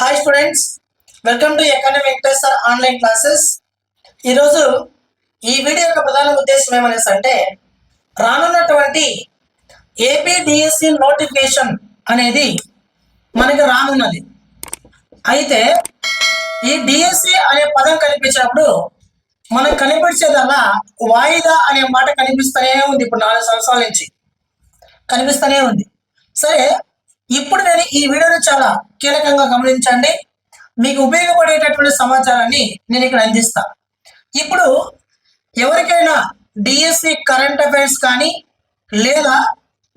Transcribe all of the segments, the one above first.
Hi students welcome to economy Venkateshwar online classes ఈరోజు ఈ video యొక్క ప్రధాన ఉద్దేశం ఏమనేసి అంటే రానున్నటువంటి ఏపీడిఎస్సి నోటిఫికేషన్ అనేది మనకి రానున్నది. అయితే ఈ డిఎస్సి అనే పదం కనిపించినప్పుడు మనకు కనిపించేదల్లా వాయిదా అనే మాట కనిపిస్తూనే ఉంది. ఇప్పుడు నాలుగు సంవత్సరాల నుంచి కనిపిస్తూనే ఉంది. సరే ఇప్పుడు నేను ఈ వీడియోని చాలా కీలకంగా గమనించండి. మీకు ఉపయోగపడేటటువంటి సమాచారాన్ని నేను ఇక్కడ అందిస్తా. ఇప్పుడు ఎవరికైనా డిఎస్సి కరెంట్ అఫైర్స్ కానీ లేదా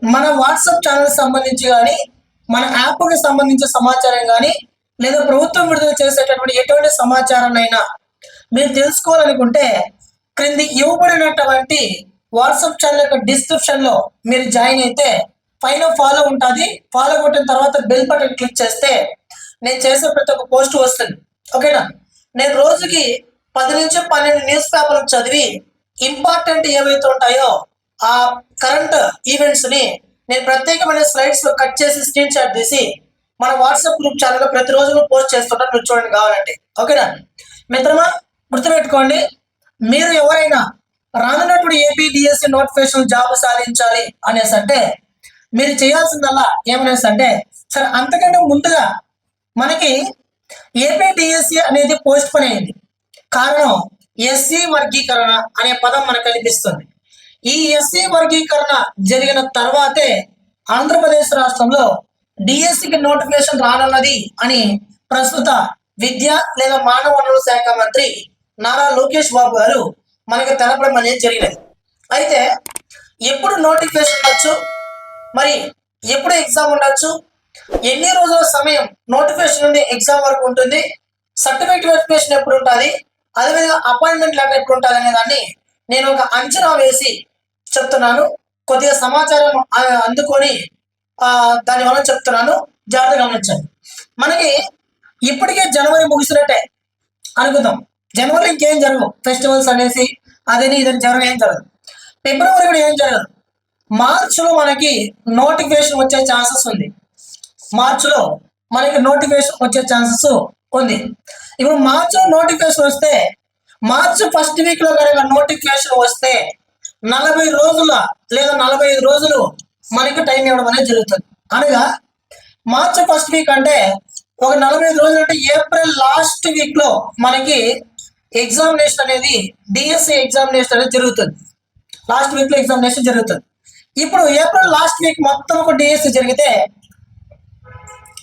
మన వాట్సాప్ ఛానల్ సంబంధించి కానీ మన యాప్కి సంబంధించిన సమాచారం కానీ లేదా ప్రభుత్వం విడుదల చేసేటటువంటి ఎటువంటి సమాచారాన్నైనా మీరు తెలుసుకోవాలనుకుంటే క్రింది ఇవ్వబడినటువంటి వాట్సాప్ ఛానల్ యొక్క డిస్క్రిప్షన్లో మీరు జాయిన్ అయితే పైన ఫాలో ఉంటుంది. ఫాలో కొట్టిన తర్వాత బెల్ బటన్ క్లిక్ చేస్తే నేను చేసే ప్రతి ఒక్క పోస్ట్ వస్తుంది. ఓకేనా నేను రోజుకి పది నుంచి పన్నెండు న్యూస్ పేపర్లు చదివి ఇంపార్టెంట్ ఏవైతే ఉంటాయో ఆ కరెంట్ ఈవెంట్స్ని నేను ప్రత్యేకమైన స్లైడ్స్లో కట్ చేసి స్క్రీన్ షాట్ తీసి మన వాట్సాప్ గ్రూప్ ఛానల్ ప్రతిరోజు పోస్ట్ చేస్తుంటాను. మీరు చూడండి కావాలంటే. ఓకేనా మిత్రమా గుర్తుపెట్టుకోండి. మీరు ఎవరైనా రానున్నప్పుడు ఏపీ డిఎస్సి నోటిఫికేషన్ జాబ్ సాధించాలి అనేసి అంటే మీరు చేయాల్సిందల్లా ఏమనేసి అంటే సరే అంతకంటే ముందుగా మనకి ఏపీ డిఎస్సి అనేది పోస్ట్ పోన్ అయింది. కారణం ఎస్సీ వర్గీకరణ అనే పదం మనకు కనిపిస్తుంది. ఈ ఎస్సీ వర్గీకరణ జరిగిన తర్వాతే ఆంధ్రప్రదేశ్ రాష్ట్రంలో డిఎస్సికి నోటిఫికేషన్ రానున్నది అని ప్రస్తుత విద్య లేదా మానవ వనరుల శాఖ మంత్రి నారా లోకేష్ బాబు గారు మనకి తెలపడం అనేది జరిగినది. అయితే ఎప్పుడు నోటిఫికేషన్ వచ్చు? మరి ఎప్పుడు ఎగ్జామ్ ఉండొచ్చు? ఎన్ని రోజుల సమయం నోటిఫికేషన్ నుండి ఎగ్జామ్ వరకు ఉంటుంది? సర్టిఫికేట్ వెరిఫికేషన్ ఎప్పుడు ఉంటుంది? అదేవిధంగా అపాయింట్మెంట్ లెటర్ ఎప్పుడు ఉంటుంది అనే దాన్ని నేను ఒక అంచనా వేసి చెప్తున్నాను. కొద్దిగా సమాచారం అందుకొని దాని వల్ల చెప్తున్నాను. జాగ్రత్తగా గమనించండి. మనకి ఇప్పటికే జనవరి ముగిసినట్టే. అనుకుందాం. జనవరి ఇంకేం జరగవు. ఫెస్టివల్స్ అనేసి అదని ఇదని జరగదు ఏం జరగదు. ఫిబ్రవరి కూడా ఏం జరగదు. మార్చిలో మనకి నోటిఫికేషన్ వచ్చే ఛాన్సెస్ ఉంది. మార్చిలో మనకి నోటిఫికేషన్ వచ్చే ఛాన్సెస్ ఉంది. ఇప్పుడు మార్చిలో నోటిఫికేషన్ వస్తే మార్చి ఫస్ట్ వీక్లో కనుక నోటిఫికేషన్ వస్తే నలభై రోజుల లేదా నలభై ఐదు రోజులు మనకి టైం ఇవ్వడం అనేది జరుగుతుంది. అనగా మార్చి ఫస్ట్ వీక్ అంటే ఒక నలభై ఐదు రోజులు అంటే ఏప్రిల్ లాస్ట్ వీక్లో మనకి ఎగ్జామినేషన్ అనేది డిఎస్సి ఎగ్జామినేషన్ అనేది జరుగుతుంది. లాస్ట్ వీక్లో ఎగ్జామినేషన్ జరుగుతుంది. ఇప్పుడు ఏప్రిల్ లాస్ట్ వీక్ మొత్తం ఒక డిఎస్సి జరిగితే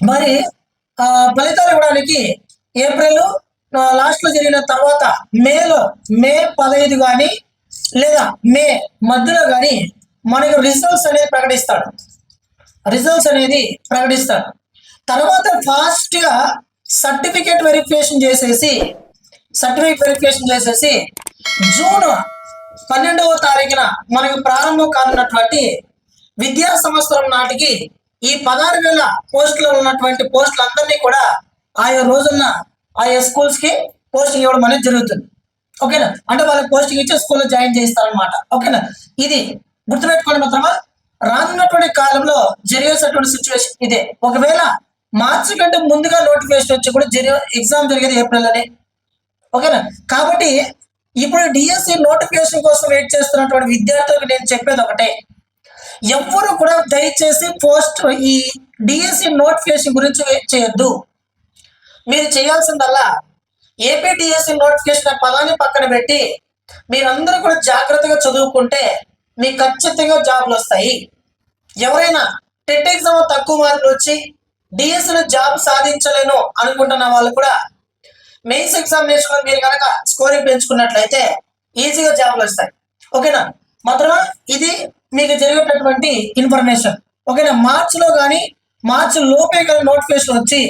మరి ఆ, ఫలితాలు ఇవ్వడానికి ఏప్రిల్ లాస్ట్లో జరిగిన తర్వాత మేలో మే పదహైదు కానీ లేదా మే మధ్యలో కానీ మనకు రిజల్ట్స్ అనేది ప్రకటిస్తాడు. రిజల్ట్స్ అనేది ప్రకటిస్తాడు. తర్వాత ఫాస్ట్గా సర్టిఫికేట్ వెరిఫికేషన్ చేసేసి సర్టిఫికేట్ వెరిఫికేషన్ చేసేసి జూన్ పన్నెండవ తారీఖున మనకు ప్రారంభం కానున్నటువంటి విద్యా సంవత్సరం నాటికి ఈ పదహారు వేల పోస్టులో ఉన్నటువంటి పోస్టులు అందరినీ కూడా ఆయా రోజున్న ఆయా స్కూల్స్కి పోస్టింగ్ ఇవ్వడం అనేది జరుగుతుంది. ఓకేనా? అంటే వాళ్ళకి పోస్టింగ్ ఇచ్చి స్కూల్లో జాయిన్ చేస్తారనమాట ఓకేనా? ఇది గుర్తుపెట్టుకోండి మాత్రమా రానున్నటువంటి కాలంలో జరిగేసినటువంటి సిచ్యువేషన్ ఇదే. ఒకవేళ మార్చి కంటే ముందుగా నోటిఫికేషన్ వచ్చి కూడా జరిగే ఎగ్జామ్ జరిగేది ఏప్రిల్ అని ఓకేనా? కాబట్టి ఇప్పుడు డిఎస్సి నోటిఫికేషన్ కోసం వెయిట్ చేస్తున్నటువంటి విద్యార్థులకు నేను చెప్పేది ఒకటే. ఎవ్వరు కూడా దయచేసి పోస్ట్ ఈ డిఎస్సి నోటిఫికేషన్ గురించి వెయిట్ చేయొద్దు. మీరు చేయాల్సిందల్లా ఏపీ డిఎస్సి నోటిఫికేషన్ పదాన్ని పక్కన పెట్టి మీరందరూ కూడా జాగ్రత్తగా చదువుకుంటే మీకు ఖచ్చితంగా జాబ్లు వస్తాయి. ఎవరైనా టెట్ ఎగ్జామ్ తక్కువ మార్కులు వచ్చి డిఎస్సిలో జాబ్ సాధించలేను అనుకుంటున్న వాళ్ళు కూడా మెయిన్స్ ఎగ్జామినేషన్లో మీరు కనుక స్కోరింగ్ పెంచుకున్నట్లయితే ఈజీగా జాబ్లు వస్తాయి. ఓకేనా? మాత్రమా? ఇది మీకు జరిగేటటువంటి ఇన్ఫర్మేషన్ ఓకేనా? మార్చ్లో కానీ మార్చ్ లోపే కానీ నోటిఫికేషన్ వచ్చి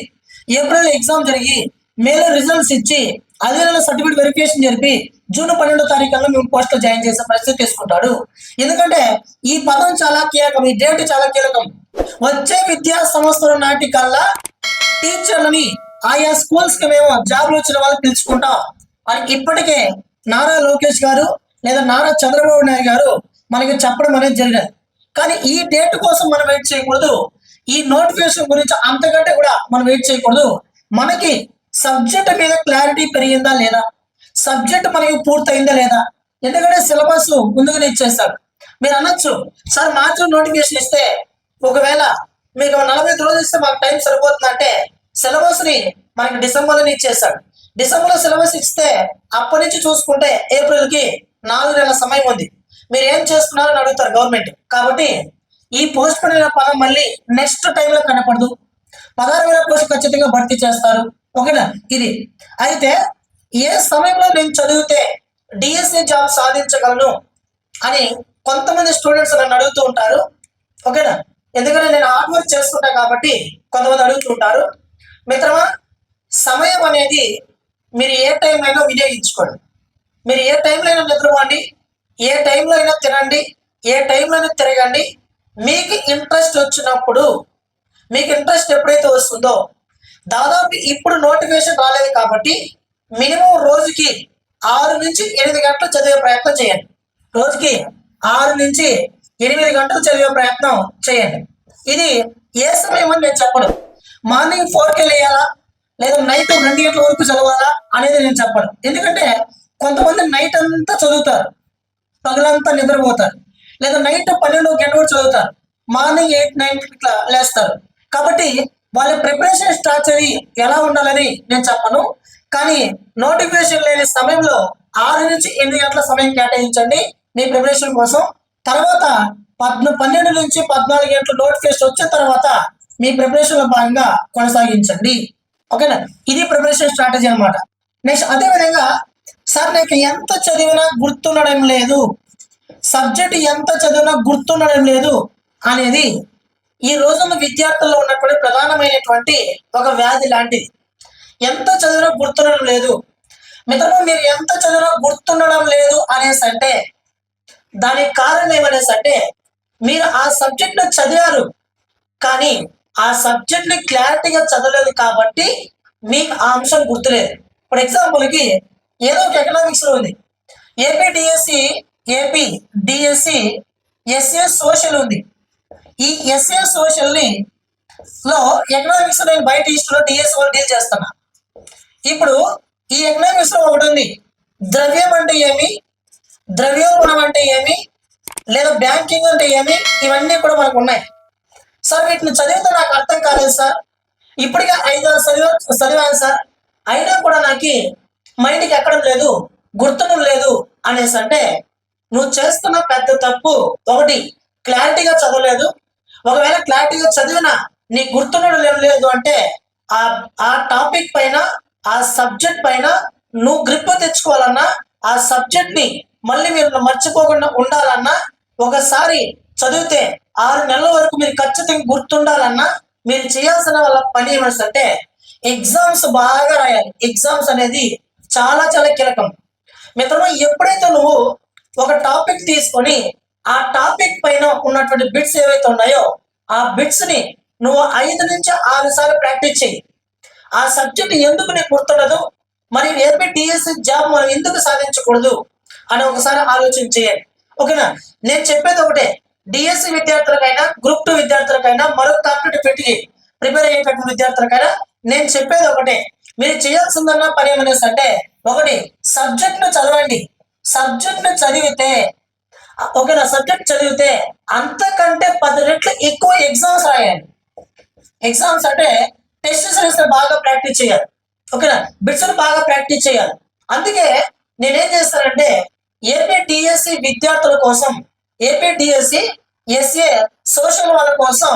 ఏప్రిల్ ఎగ్జామ్ జరిగి మేలో రిజల్ట్స్ ఇచ్చి అదే నెల సర్టిఫికేట్ వెరిఫికేషన్ జరిపి జూన్ పన్నెండో తారీఖుల్లో మేము పోస్ట్లో జాయిన్ చేసే పరిస్థితి తీసుకుంటాడు. ఎందుకంటే ఈ పదం చాలా కీలకం ఈ డేట్ చాలా కీలకం. వచ్చే విద్యా సంవత్సరం నాటి కల్లా టీచర్లని ఆయా స్కూల్స్కి మేము జాబ్లు వచ్చిన వాళ్ళు పిలుచుకుంటాం. అని ఇప్పటికే నారా లోకేష్ గారు లేదా నారా చంద్రబాబు నాయుడు గారు మనకి చెప్పడం అనేది జరిగినది కానీ ఈ డేట్ కోసం మనం వెయిట్ చేయకూడదు. ఈ నోటిఫికేషన్ గురించి అంతకంటే కూడా మనం వెయిట్ చేయకూడదు. మనకి సబ్జెక్ట్ మీద క్లారిటీ పెరిగిందా లేదా? సబ్జెక్ట్ మనకి పూర్తయిందా లేదా? ఎందుకంటే సిలబస్ ముందుగానే ఇచ్చేస్తారు. మీరు అనొచ్చు సార్ మాత్రం నోటిఫికేషన్ ఇస్తే ఒకవేళ మీకు నలభై ఐదు రోజులు ఇస్తే మాకు టైం సరిపోతుందంటే సిలబస్ని మనకి డిసెంబర్లో ఇచ్చేస్తాడు డిసెంబర్లో సిలబస్ ఇస్తే అప్పటి నుంచి చూసుకుంటే ఏప్రిల్కి నాలుగు నెలల సమయం ఉంది. మీరు ఏం చేస్తున్నారని అడుగుతారు గవర్నమెంట్. కాబట్టి ఈ పోస్ట్ పడిన పదం మళ్ళీ నెక్స్ట్ టైంలో కనపడదు. పదహారు వేల పోస్ట్ ఖచ్చితంగా భర్తీ చేస్తారు. ఓకేనా? ఇది. అయితే ఏ సమయంలో నేను చదివితే డిఎస్ఏ జాబ్ సాధించగలను అని కొంతమంది స్టూడెంట్స్ నన్ను అడుగుతూ ఉంటారు. ఓకేనా? ఎందుకంటే నేను హార్డ్ వర్క్ చేస్తుంటా కాబట్టి కొంతమంది అడుగుతూ ఉంటారు. మిత్రమా సమయం అనేది మీరు ఏ టైం అయినా వినియోగించుకోండి. మీరు ఏ టైంలో అయినా నిద్రపోండి ఏ టైంలో అయినా తినండి ఏ టైంలో అయినా తిరగండి మీకు ఇంట్రెస్ట్ వచ్చినప్పుడు మీకు ఇంట్రెస్ట్ ఎప్పుడైతే వస్తుందో దాదాపు ఇప్పుడు నోటిఫికేషన్ రాలేదు కాబట్టి మినిమం రోజుకి ఆరు నుంచి ఎనిమిది గంటలు చదివే ప్రయత్నం చేయండి. రోజుకి ఆరు నుంచి ఎనిమిది గంటలు చదివే ప్రయత్నం చేయండి. ఇది ఏ సమయం అని నేను చెప్పను. మార్నింగ్ ఫోర్కి వేయాలా లేదా నైట్ రెండు గంటల వరకు చదవాలా అనేది నేను చెప్పను. ఎందుకంటే కొంతమంది నైట్ అంతా చదువుతారు. పగలంతా నిద్రపోతారు. లేదా నైట్ పన్నెండు గంట వరకు చదువుతారు. మార్నింగ్ ఎయిట్ నైన్ ఇట్లా లేస్తారు. కాబట్టి వాళ్ళ ప్రిపరేషన్ స్ట్రాటజీ ఎలా ఉండాలని నేను చెప్పను. కానీ నోటిఫికేషన్ లేని సమయంలో ఆరు నుంచి ఎనిమిది గంటల సమయం కేటాయించండి మీ ప్రిపరేషన్ కోసం. తర్వాత పద్న పన్నెండు నుంచి పద్నాలుగు గంటలు నోటిఫికేషన్ వచ్చిన తర్వాత మీ ప్రిపరేషన్లో భాగంగా కొనసాగించండి. ఓకేనా? ఇది ప్రిపరేషన్ స్ట్రాటజీ అనమాట నెక్స్ట్ అదే విధంగా సార్ నాకు ఎంత చదివినా గుర్తుండడం లేదు. సబ్జెక్ట్ ఎంత చదివినా గుర్తుండడం లేదు అనేది ఈ రోజున విద్యార్థుల్లో ఉన్నటువంటి ప్రధానమైనటువంటి ఒక వ్యాధి లాంటిది. ఎంత చదివినా గుర్తుండడం లేదు. మిత్రమా మీరు ఎంత చదివినా గుర్తుండడం లేదు అనేసి అంటే దానికి కారణం ఏమనేసి అంటే మీరు ఆ సబ్జెక్ట్ చదివారు కానీ ఆ సబ్జెక్ట్ని క్లారిటీగా చదవలేదు కాబట్టి మీకు ఆ అంశం గుర్తులేదు. ఇప్పుడు ఎగ్జాంపుల్కి ఏదో ఒక ఎకనామిక్స్లో ఉంది. AP DSC AP DSC SA social ఉంది. ఈ ఎస్ఏ సోషల్ని లో ఎకనామిక్స్ నేను బయట ఈస్ట్లో డిఎస్ వాళ్ళు డీల్ చేస్తున్నా. ఇప్పుడు ఈ ఎకనామిక్స్లో ఒకటి ఉంది. ద్రవ్యం అంటే ఏమి? ద్రవ్యోల్బణం అంటే ఏమి? లేదా బ్యాంకింగ్ అంటే ఏమి? ఇవన్నీ కూడా మనకు ఉన్నాయి. సార్ వీటిని చదివితే నాకు అర్థం కాలేదు సార్. ఇప్పటికే ఐదు చదివా చదివాను సార్. అయినా కూడా నాకు మైండ్కి ఎక్కడం లేదు గుర్తును లేదు అనేసి అంటే నువ్వు చేస్తున్న పెద్ద తప్పు ఒకటి క్లారిటీగా చదవలేదు. ఒకవేళ క్లారిటీగా చదివినా నీ గుర్తుండడం లేదు లేదు అంటే ఆ ఆ టాపిక్ పైన ఆ సబ్జెక్ట్ పైన నువ్వు గ్రిప్ తెచ్చుకోవాలన్నా ఆ సబ్జెక్ట్ని మళ్ళీ మీరు మర్చిపోకుండా ఉండాలన్నా ఒకసారి చదివితే ఆరు నెలల వరకు మీరు ఖచ్చితంగా గుర్తుండాలన్నా మీరు చేయాల్సిన వాళ్ళ పని ఏమంటే ఎగ్జామ్స్ బాగా రాయాలి. ఎగ్జామ్స్ అనేది చాలా చాలా కీలకం. మిత్రమా ఎప్పుడైతే నువ్వు ఒక టాపిక్ తీసుకొని ఆ టాపిక్ పైన ఉన్నటువంటి బిట్స్ ఏవైతే ఉన్నాయో ఆ బిట్స్ని నువ్వు ఐదు నుంచి ఆరు సార్లు ప్రాక్టీస్ చేయి ఆ సబ్జెక్ట్ ఎందుకు నీకు గుర్తుండదు? మరి ఏపీ టీఎస్సీ జాబ్ మనం ఎందుకు సాధించకూడదు? అని ఒకసారి ఆలోచన చేయండి ఓకేనా? నేను చెప్పేది ఒకటే. డిఎస్సి విద్యార్థులకైనా గ్రూప్ టూ విద్యార్థులకైనా మరొక కాంపిటేటివ్ పెట్టి ప్రిపేర్ అయ్యేటటువంటి విద్యార్థులకైనా నేను చెప్పేది ఒకటే. మీరు చేయాల్సిందన్న పని ఏమనేసి అంటే ఒకటి సబ్జెక్ట్ను చదవండి. సబ్జెక్ట్ను చదివితే ఓకేనా సబ్జెక్ట్ చదివితే అంతకంటే పది రెట్లు ఎక్కువ ఎగ్జామ్స్ రాయండి ఎగ్జామ్స్ అంటే టెస్ట్ సిరీస్ బాగా ప్రాక్టీస్ చేయాలి. ఓకేనా బిట్స్ బాగా ప్రాక్టీస్ చేయాలి. అందుకే నేనేం చేస్తానంటే ఏపీ టిఎస్సి విద్యార్థుల కోసం ఏపీడిఎస్సి ఎస్ఏ సోషల్ వాళ్ళ కోసం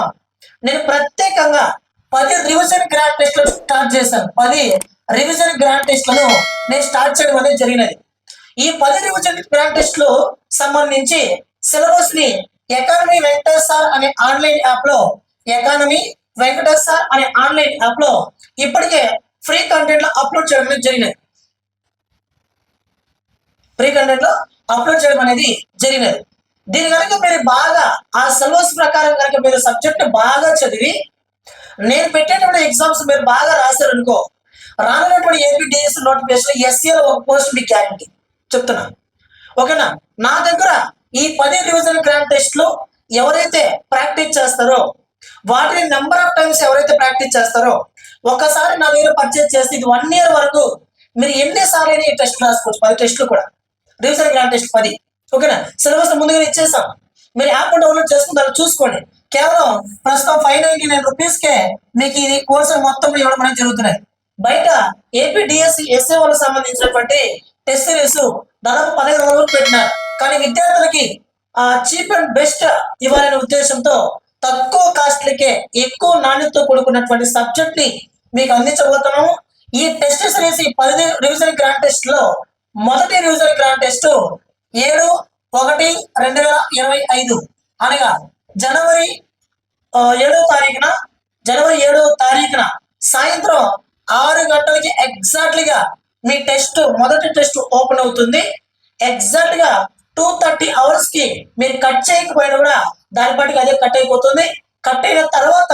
నేను ప్రత్యేకంగా పది రివిజన్ గ్రాండ్ టెస్ట్లు స్టార్ట్ చేశాను. పది రివిజన్ గ్రాండ్ టెస్ట్లను నేను స్టార్ట్ చేయడం అనేది జరిగినది. ఈ పది రివిజన్ గ్రాండ్ టెస్ట్లు సంబంధించి సిలబస్ని ఎకానమీ వెంకటేష్ సార్ అనే ఆన్లైన్ యాప్లో ఎకానమీ వెంకటేష్ సార్ అనే ఆన్లైన్ యాప్లో ఇప్పటికే ఫ్రీ కంటెంట్లో అప్లోడ్ చేయడం అనేది జరిగినది. ఫ్రీ కంటెంట్లో అప్లోడ్ చేయడం అనేది జరిగినది. దీని కనుక మీరు బాగా ఆ సిలబస్ ప్రకారం కనుక మీరు సబ్జెక్ట్ బాగా చదివి నేను పెట్టేటువంటి ఎగ్జామ్స్ మీరు బాగా రాశారనుకో రానున్నటువంటి ఏపీడిఎస్ నోటిఫికేషన్ ఎస్సీలో ఒక పోస్ట్ మీకు గ్యారంటీ చెప్తున్నా. ఓకేనా? నా దగ్గర ఈ పది రివిజన్ గ్రాండ్ టెస్ట్లు ఎవరైతే ప్రాక్టీస్ చేస్తారో వాటిని నెంబర్ ఆఫ్ టైమ్స్ ఎవరైతే ప్రాక్టీస్ చేస్తారో ఒకసారి నా దగ్గర పర్చేస్ చేస్తే ఇది వన్ ఇయర్ వరకు మీరు ఎన్నిసార్లు అయినా ఈ టెస్ట్ రాసుకోవచ్చు? పది టెస్టులు కూడా. రివిజన్ గ్రాండ్ టెస్ట్ పది. ఓకేనా? సిలబస్ ముందుగానే ఇచ్చేసాం మీరు యాప్ డౌన్లోడ్ చేసుకుని దాన్ని చూసుకోండి. కేవలం ప్రస్తుతం ఫైవ్ నైన్టీ నైన్ రూపీస్కే మీకు ఇది కోర్సు మొత్తం ఇవ్వడం అనేది జరుగుతున్నాయి. బయట ఏపీ డిఎస్సి ఎస్ఏ వాళ్ళకి సంబంధించినటువంటి టెస్ట్ సిరీస్ దాదాపు పదిహేను వరకు పెట్టినారు. కానీ విద్యార్థులకి ఆ చీప్ అండ్ బెస్ట్ ఇవ్వాలనే ఉద్దేశంతో తక్కువ కాస్ట్లకే ఎక్కువ నాణ్యతతో కూడుకున్నటువంటి సబ్జెక్ట్ని మీకు అందించబోతున్నాము. ఈ టెస్ట్ సిరీస్ ఈ పది రివిజన్ గ్రాండ్ టెస్ట్లో మొదటి రివిజన్ గ్రాండ్ టెస్ట్ ఏడు ఒకటి రెండు వేల ఇరవై ఐదు. అనగా జనవరి ఏడవ ఏడో తారీఖున జనవరి ఏడో తారీఖున సాయంత్రం ఆరు గంటలకి ఎగ్జాక్ట్లీగా మీ టెస్ట్ మొదటి టెస్ట్ ఓపెన్ అవుతుంది. ఎగ్జాక్ట్గా టూ థర్టీ అవర్స్కి మీరు కట్ చేయకపోయినా కూడా దాని పాటికి అదే కట్ అయిపోతుంది. కట్ అయిన తర్వాత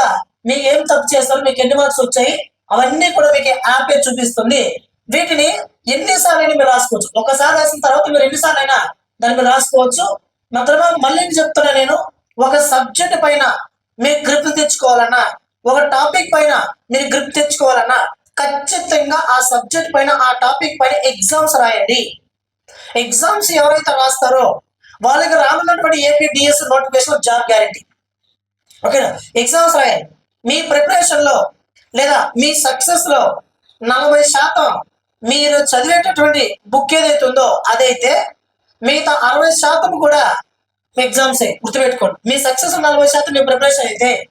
మీకు ఏం తప్పు చేస్తారు మీకు ఎన్ని మార్క్స్ వచ్చాయి అవన్నీ కూడా మీకు యాపే చూపిస్తుంది. వీటిని ఎన్నిసార్లు అయినా మీరు రాసుకోవచ్చు. ఒకసారి రాసిన తర్వాత మీరు ఎన్నిసార్లు అయినా దాన్ని మీరు రాసుకోవచ్చు. మాత్రమే మళ్ళీ చెప్తున్నా నేను ఒక సబ్జెక్ట్ పైన మీరు గ్రిప్ తెచ్చుకోవాలన్నా ఒక టాపిక్ పైన మీరు గ్రిప్ తెచ్చుకోవాలన్నా ఖచ్చితంగా ఆ సబ్జెక్ట్ పైన ఆ టాపిక్ పైన ఎగ్జామ్స్ రాయండి. ఎగ్జామ్స్ ఎవరైతే రాస్తారో వాళ్ళకి రానున్నటువంటి AP DS notification job guarantee. ఓకేనా? ఎగ్జామ్స్ రాయాలి మీ ప్రిపరేషన్లో లేదా మీ సక్సెస్లో నలభై శాతం మీరు చదివేటటువంటి బుక్ ఏదైతే ఉందో అదైతే మిగతా అరవై శాతం కూడా ఎగ్జామ్స్ గుర్తుపెట్టుకోండి. మీ సక్సెస్ నలభై శాతం మీ ప్రిపరేషన్ అయితే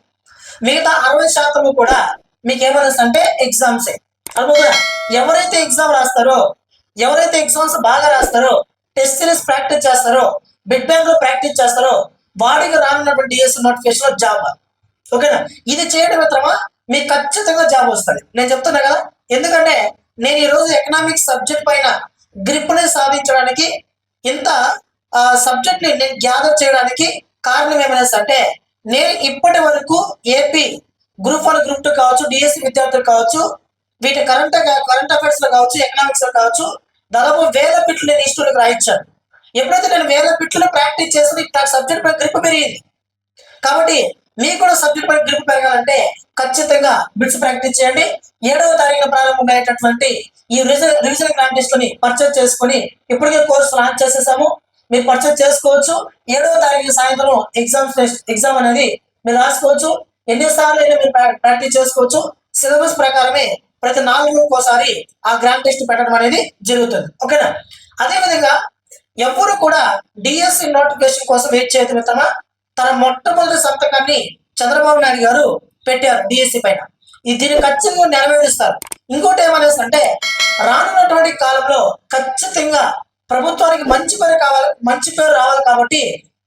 మిగతా అరవై శాతం కూడా మీకు ఏమైనా అంటే ఎగ్జామ్సే అనుకుంటున్నా ఎవరైతే ఎగ్జామ్ రాస్తారో ఎవరైతే ఎగ్జామ్స్ బాగా రాస్తారో టెస్ట్ సిరీస్ ప్రాక్టీస్ చేస్తారో బిడ్ బ్యాంక్లో ప్రాక్టీస్ చేస్తారో వాడికి రానున్నటువంటి డిఎస్ నోటిఫికేషన్లో జాబ్ ఓకేనా? ఇది చేయడం మిత్రమా? మీకు ఖచ్చితంగా జాబ్ వస్తుంది. నేను చెప్తున్నా కదా? ఎందుకంటే నేను ఈ రోజు ఎకనామిక్స్ సబ్జెక్ట్ పైన గ్రిప్ని సాధించడానికి ఇంత సబ్జెక్ట్ని నేను గ్యాదర్ చేయడానికి కారణం ఏమైనా అంటే నేను ఇప్పటి వరకు AP group one group two కావచ్చు డిఎస్సి విద్యార్థులు కావచ్చు వీటి కరెంట్ కరెంట్ అఫైర్స్లో కావచ్చు ఎకనామిక్స్లో కావచ్చు దాదాపు వేల పిట్లు నేను ఇష్టలకు రాయించాను. ఎప్పుడైతే నేను వేల పిట్లు ప్రాక్టీస్ చేసి సబ్జెక్ట్ పై గ్రిప్ పెరిగింది. కాబట్టి మీకు కూడా సబ్జెక్ట్ గ్రిప్ పెరగాలంటే ఖచ్చితంగా బిట్స్ ప్రాక్టీస్ చేయండి. ఏడవ తారీఖున ప్రారంభమయ్యేటటువంటి ఈ రివిజన్ రివిజన్ గ్రాండ్ టెస్ట్ని పర్చేస్ చేసుకొని ఇప్పటికే కోర్సు లాంచ్ చేసేసాము. మీరు పర్చేస్ చేసుకోవచ్చు. ఏడవ తారీఖు సాయంత్రం ఎగ్జామ్స్ ఎగ్జామ్ అనేది మీరు రాసుకోవచ్చు. ఎన్నిసార్లు అయినా మీరు ప్రా- ప్రాక్టీస్ చేసుకోవచ్చు. సిలబస్ ప్రకారమే ప్రతి నాలుగు ఒక్కోసారి ఆ గ్రాండ్ టెస్ట్ పెట్టడం అనేది జరుగుతుంది. ఓకేనా? అదే విధంగా ఎవరు కూడా డిఎస్సి నోటిఫికేషన్ కోసం వెయిట్ చేయదు మిత్రమా తన మొట్టమొదటి సంతకాన్ని చంద్రబాబు నాయుడు గారు పెట్టారు డిఎస్సి పైన. దీన్ని ఖచ్చితంగా నెరవేరుస్తారు. ఇంకోటి ఏమనేసి అంటే రానున్నటువంటి కాలంలో ఖచ్చితంగా ప్రభుత్వానికి మంచి పేరు కావాలి మంచి పేరు రావాలి కాబట్టి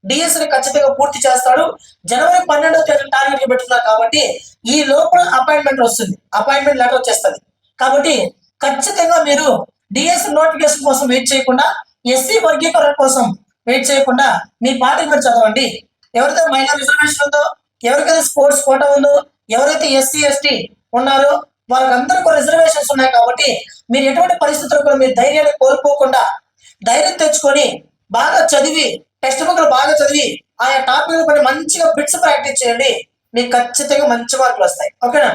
డిఎస్సిని ఖచ్చితంగా పూర్తి చేస్తాడు. జనవరి పన్నెండవ తేదీ టార్గెట్ పెట్టున్నారు కాబట్టి ఈ లోపల అపాయింట్మెంట్ వస్తుంది. అపాయింట్మెంట్ లెటర్ వచ్చేస్తుంది. కాబట్టి ఖచ్చితంగా మీరు డిఎస్ నోటిఫికేషన్ కోసం వెయిట్ చేయకుండా ఎస్సీ వర్గీకరణ కోసం వెయిట్ చేయకుండా మీ పార్టీ మీరు చదవండి. ఎవరైతే మైనర్ రిజర్వేషన్ ఉందో ఎవరికైతే స్పోర్ట్స్ కోటా ఉందో ఎవరైతే ఎస్సీ ఎస్టీ ఉన్నారో వాళ్ళకందరూ కూడా రిజర్వేషన్స్ ఉన్నాయి కాబట్టి మీరు ఎటువంటి పరిస్థితుల్లో కూడా మీరు ధైర్యాన్ని కోల్పోకుండా ధైర్యం తెచ్చుకొని బాగా చదివి టెక్స్ట్ బుక్లు బాగా చదివి ఆయా టాపిక్ పైన మంచిగా బిట్స్ ప్రాక్టీస్ చేయండి. మీకు ఖచ్చితంగా మంచి మార్కులు వస్తాయి. ఓకేనా?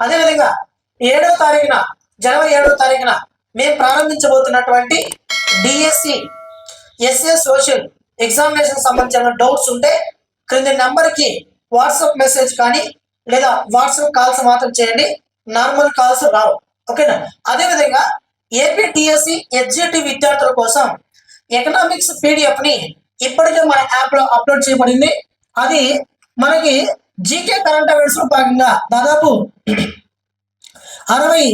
అదేవిధంగా ఏడవ తారీఖున జనవరి ఏడవ తారీఖున మేము ప్రారంభించబోతున్నటువంటి డిఎస్సి ఎస్ఏ సోషల్ ఎగ్జామినేషన్ సంబంధించిన డౌట్స్ ఉంటే క్రింది నంబర్కి వాట్సాప్ మెసేజ్ కానీ లేదా వాట్సాప్ కాల్స్ మాత్రం చేయండి. నార్మల్ కాల్స్ రావు. ఓకేనా? అదేవిధంగా ఏపీ టిఎస్సి ఎస్జిటి విద్యార్థుల కోసం ఎకనామిక్స్ పీడిఎఫ్ని ఇప్పటికే మన యాప్లో అప్లోడ్ చేయబడింది. అది మనకి జీకే కరెంట్ అఫైర్స్లో భాగంగా దాదాపు అరవై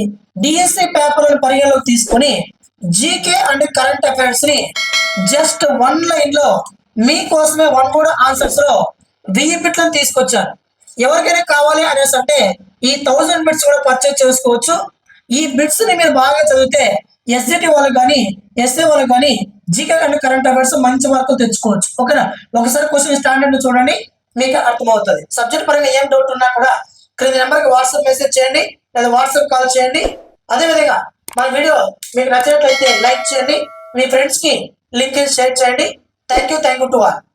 డిఎస్సి పేపర్లను పరిగణలోకి తీసుకొని జీకే అండ్ కరెంట్ అఫైర్స్ని జస్ట్ వన్ లైన్లో మీకోసమే వన్ కూడా ఆన్సర్స్లో వెయ్యి బిట్లను తీసుకొచ్చాను ఎవరికైనా కావాలి అనేసి అంటే ఈ థౌజండ్ బిట్స్ కూడా పర్చేజ్ చేసుకోవచ్చు. ఈ బిట్స్ని మీరు బాగా చదివితే ఎస్జిటి వాళ్ళకి కానీ ఎస్ఏ వాళ్ళకి కానీ జీకే అండ్ కరెంట్ అఫైర్స్ మంచి మార్కులు తెచ్చుకోవచ్చు. ఓకేనా? ఒకసారి క్వశ్చన్ స్టాండర్డ్ చూడండి మీకు అర్థమవుతుంది. సబ్జెక్ట్ పరంగా ఏం డౌట్ ఉన్నా కూడా క్రింది నెంబర్కి వాట్సాప్ మెసేజ్ చేయండి లేదా వాట్సాప్ కాల్ చేయండి. అదేవిధంగా మన వీడియో మీకు నచ్చినట్లయితే లైక్ చేయండి మీ ఫ్రెండ్స్కి లింక్ షేర్ చేయండి. thank you thank you to all.